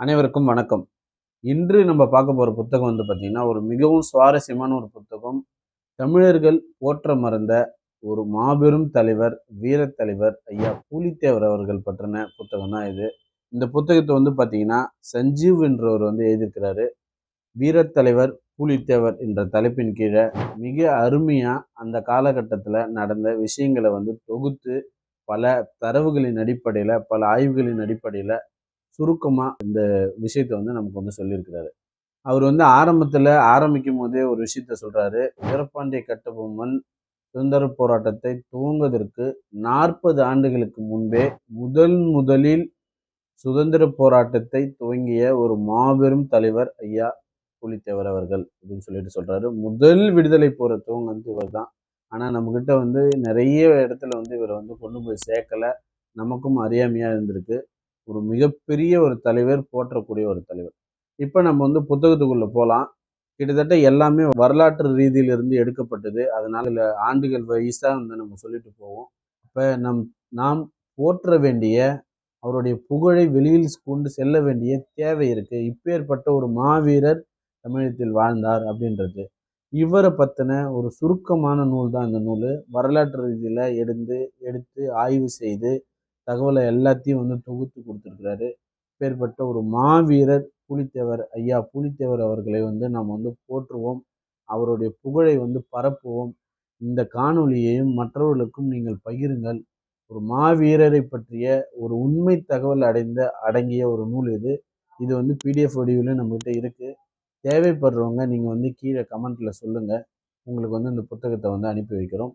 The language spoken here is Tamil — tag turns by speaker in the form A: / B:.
A: அனைவருக்கும் வணக்கம். இன்று நம்ம பார்க்க போகிற புத்தகம் வந்து பார்த்திங்கன்னா ஒரு மிகவும் சுவாரஸ்யமான ஒரு புத்தகம். தமிழர்கள் போற்ற மறந்த ஒரு மாபெரும் தலைவர் வீரத்தலைவர் ஐயா பூலித்தேவர் அவர்கள் பற்றின புத்தகம் தான் இது. இந்த புத்தகத்தை வந்து பார்த்திங்கன்னா சஞ்சீவ் என்றவர் வந்து எழுதியிருக்கிறாரு. வீரத்தலைவர் பூலித்தேவர் என்ற தலைப்பின் கீழே மிக அருமையாக அந்த காலகட்டத்தில் நடந்த விஷயங்களை வந்து தொகுத்து பல தரவுகளின் அடிப்படையில் பல ஆய்வுகளின் அடிப்படையில் சுருக்கமாக இந்த விஷயத்தை வந்து நமக்கு வந்து சொல்லியிருக்கிறாரு. அவர் வந்து ஆரம்பத்தில் ஆரம்பிக்கும் போதே ஒரு விஷயத்த சொல்கிறாரு வீரபாண்டிய கட்டபொம்மன் சுதந்திர போராட்டத்தை துவங்குவதற்கு நாற்பது ஆண்டுகளுக்கு முன்பே முதல் முதலில் சுதந்திர போராட்டத்தை துவங்கிய ஒரு மாபெரும் தலைவர் ஐயா புலித்தேவர் அவர்கள் அப்படின்னு சொல்லிட்டு சொல்றாரு. முதல் விடுதலை போரை வந்து இவர் தான் ஆனால் நம்மக்கிட்ட வந்து நிறைய இடத்துல வந்து இவரை வந்து கொண்டு போய் சேர்க்கலை. நமக்கும் அறியாமையாக இருந்திருக்கு. ஒரு மிகப்பெரிய ஒரு தலைவர் போற்றக்கூடிய ஒரு தலைவர். இப்போ நம்ம வந்து புத்தகத்துக்குள்ளே போகலாம் கிட்டத்தட்ட எல்லாமே வரலாற்று ரீதியிலிருந்து எடுக்கப்பட்டது. அதனால் இல்லை ஆண்டுகள் வயசாக வந்து நம்ம சொல்லிட்டு போவோம். இப்போ நம் நாம் போற்ற வேண்டிய அவருடைய புகழை வெளியில் கொண்டு செல்ல வேண்டிய தேவை இருக்குது இப்பேற்பட்ட ஒரு மாவீரர் தமிழகத்தில் வாழ்ந்தார் அப்படின்றது. இவரை பற்றின ஒரு சுருக்கமான நூல் தான் இந்த நூல். வரலாற்று ரீதியில் எடுத்து எடுத்து ஆய்வு செய்து தகவலை எல்லாத்தையும் வந்து தொகுத்து கொடுத்துருக்கிறாரு. பேர்பட்ட ஒரு மாவீரர் புலித்தேவர் ஐயா புலித்தேவர் அவர்களை வந்து நாம் வந்து போற்றுவோம். அவருடைய புகழை வந்து பரப்புவோம். இந்த காணொலியையும் மற்றவர்களுக்கும் நீங்கள் பகிருங்கள். ஒரு மாவீரரை பற்றிய ஒரு உண்மை தகவல் அடைந்த அடங்கிய ஒரு நூல் இது. இது வந்து பிடிஎஃப் வடிவில் நம்மகிட்ட இருக்குது தேவைப்படுறவங்க நீங்கள் வந்து கீழே கமெண்ட்டில் சொல்லுங்கள் உங்களுக்கு வந்து இந்த புத்தகத்தை வந்து அனுப்பி வைக்கிறோம்.